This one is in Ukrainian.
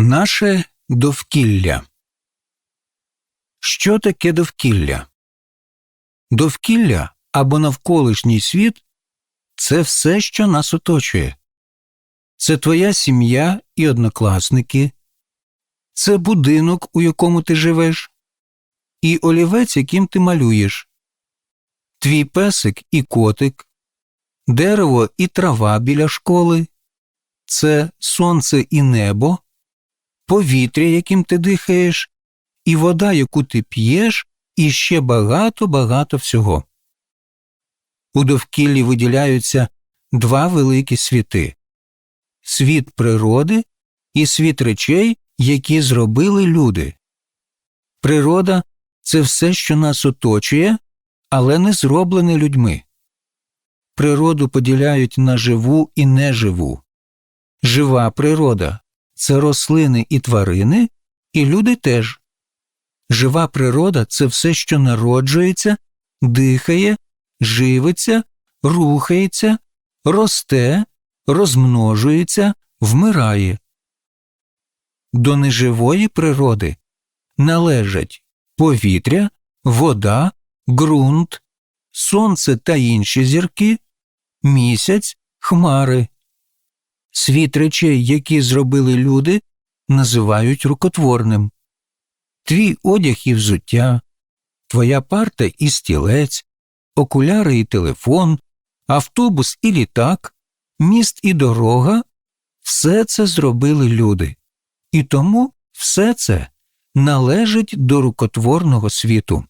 Наше довкілля. Що таке довкілля? Довкілля або навколишній світ це все, що нас оточує. Це твоя сім'я і однокласники, це будинок, у якому ти живеш, і олівець, яким ти малюєш, твій песик і котик, дерево і трава біля школи, це сонце і небо повітря, яким ти дихаєш, і вода, яку ти п'єш, і ще багато-багато всього. У довкіллі виділяються два великі світи світ природи і світ речей, які зробили люди. Природа це все, що нас оточує, але не зроблене людьми. Природу поділяють на живу і неживу. Жива природа це рослини і тварини, і люди теж. Жива природа це все, що народжується, дихає, живиться, рухається, росте, розмножується, вмирає. До неживої природи належать повітря, вода, ґрунт, сонце та інші зірки, місяць, хмари. Світ речей, які зробили люди, називають рукотворним. Твій одяг і взуття, твоя парта і стілець, окуляри і телефон, автобус і літак, міст і дорога все це зробили люди. І тому все це належить до рукотворного світу.